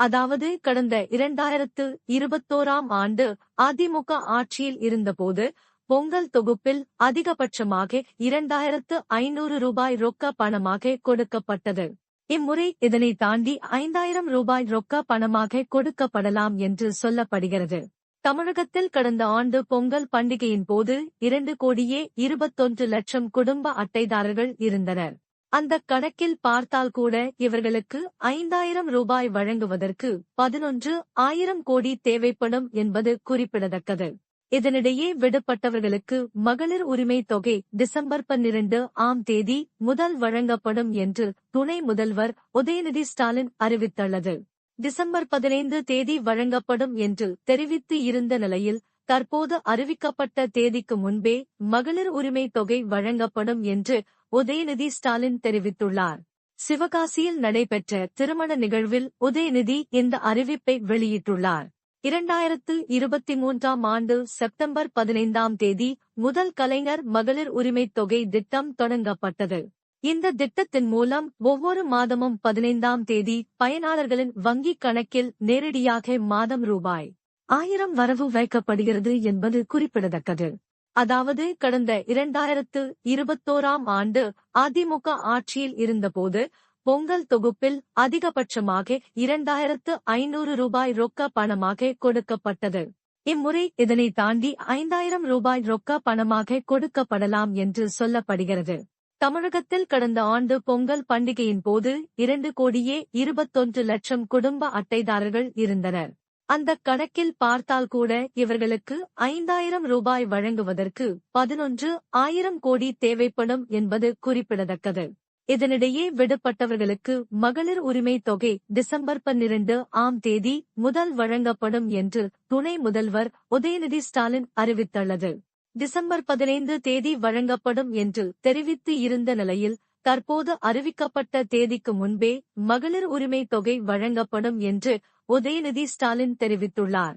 அதாவது கடந்த இரண்டாயிரத்து இருபத்தோராம் ஆண்டு அதிமுக ஆட்சியில் இருந்தபோது பொங்கல் தொகுப்பில் அதிகபட்சமாக இரண்டாயிரத்து ஐநூறு ரூபாய் ரொக்க பணமாக கொடுக்கப்பட்டது. இம்முறை இதனை தாண்டி ஐந்தாயிரம் ரூபாய் ரொக்க பணமாக கொடுக்கப்படலாம் என்று சொல்லப்படுகிறது. தமிழகத்தில் கடந்த ஆண்டு பொங்கல் பண்டிகையின் போது இரண்டு கோடியே இருபத்தொன்று லட்சம் குடும்ப அட்டைதாரர்கள் இருந்தனர். அந்த கணக்கில் பார்த்தால் கூட இவர்களுக்கு ஐந்தாயிரம் ரூபாய் வழங்குவதற்கு பதினொன்று ஆயிரம் கோடி தேவைப்படும் என்பது குறிப்பிடத்தக்கது. இதனிடையே விடுபட்டவர்களுக்கு மகளிர் உரிமை தொகை டிசம்பர் பன்னிரண்டு ஆம் தேதி முதல் வழங்கப்படும் என்று துணை முதல்வர் உதயநிதி ஸ்டாலின் அறிவித்துள்ளது. டிசம்பர் பதினைந்து தேதி வழங்கப்படும் என்று தெரிவித்து இருந்த நிலையில் தற்போது அறிவிக்கப்பட்ட தேதிக்கு முன்பே மகளிர் உரிமை தொகை வழங்கப்படும் என்று உதயநிதி ஸ்டாலின் தெரிவித்துள்ளார். சிவகாசியில் நடைபெற்ற திருமண நிகழ்வில் உதயநிதி இந்த அறிவிப்பை வெளியிட்டுள்ளார். இரண்டாயிரத்து இருபத்தி மூன்றாம் ஆண்டு செப்டம்பர் பதினைந்தாம் தேதி முதல் கலைஞர் மகளிர் உரிமைத் தொகை திட்டம் தொடங்கப்பட்டது. இந்த திட்டத்தின் மூலம் ஒவ்வொரு மாதமும் பதினைந்தாம் தேதி பயனாளர்களின் வங்கிக் கணக்கில் நேரடியாக மாதம் ரூபாய் ஆயிரம் வரவு வைக்கப்படுகிறது என்பது குறிப்பிடத்தக்கது. அதாவது கடந்த இரண்டாயிரத்து இருபத்தோராம் ஆண்டு அதிமுக ஆட்சியில் இருந்தபோது பொங்கல் தொகுப்பில் அதிகபட்சமாக இரண்டாயிரத்து ஐநூறு ரூபாய் ரொக்க பணமாக கொடுக்கப்பட்டது. இம்முறை இதனை தாண்டி ஐந்தாயிரம் ரூபாய் ரொக்க பணமாக கொடுக்கப்படலாம் என்று சொல்லப்படுகிறது. தமிழகத்தில் கடந்த ஆண்டு பொங்கல் பண்டிகையின் போது இரண்டு கோடியே இருபத்தொன்று லட்சம் குடும்ப அட்டைதாரர்கள் இருந்தனர். அந்த கணக்கில் பார்த்தால் கூட இவர்களுக்கு ஐந்தாயிரம் ரூபாய் வழங்குவதற்கு பதினொன்று ஆயிரம் கோடி தேவைப்படும் என்பது குறிப்பிடத்தக்கது. இதனிடையே விடுபட்டவர்களுக்கு மகளிர் உரிமை தொகை டிசம்பர் பன்னிரண்டு ஆம் தேதி முதல் வழங்கப்படும் என்று துணை முதல்வர் உதயநிதி ஸ்டாலின் அறிவித்துள்ளது. டிசம்பர் பதினைந்து தேதி வழங்கப்படும் என்று தெரிவித்து இருந்த நிலையில் தற்போது அறிவிக்கப்பட்ட தேதிக்கு முன்பே மகளிர் உரிமை தொகை வழங்கப்படும் என்று உதயநிதி ஸ்டாலின் தெரிவித்துள்ளார்.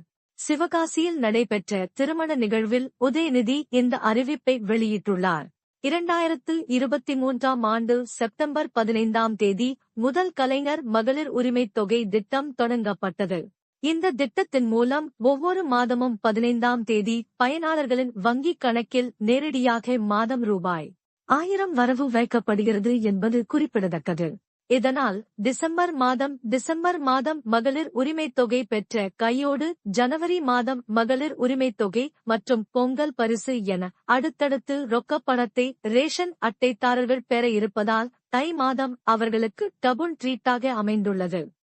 சிவகாசியில் நடைபெற்ற திருமண நிகழ்வில் உதயநிதி இந்த அறிவிப்பை வெளியிட்டுள்ளார். இரண்டாயிரத்து இருபத்தி மூன்றாம் ஆண்டு செப்டம்பர் பதினைந்தாம் தேதி முதல் கலைஞர் மகளிர் உரிமைத் தொகை திட்டம் தொடங்கப்பட்டது. இந்த திட்டத்தின் மூலம் ஒவ்வொரு மாதமும் பதினைந்தாம் தேதி பயனாளர்களின் வங்கிக் கணக்கில் நேரடியாக மாதம் ரூபாய் ஆயிரம் வரவு வைக்கப்படுகிறது என்பது குறிப்பிடத்தக்கது. இதனால் டிசம்பர் மாதம் டிசம்பர் மாதம் மகளிர் உரிமைத் தொகை பெற்ற கையோடு ஜனவரி மாதம் மகளிர் உரிமைத் தொகை மற்றும் பொங்கல் பரிசு என அடுத்தடுத்து ரொக்கப் பணத்தை ரேஷன் அட்டைதாரர்கள் பெற இருப்பதால் தை மாதம் அவர்களுக்கு டபுள் ட்ரீட்டாக அமைந்துள்ளது.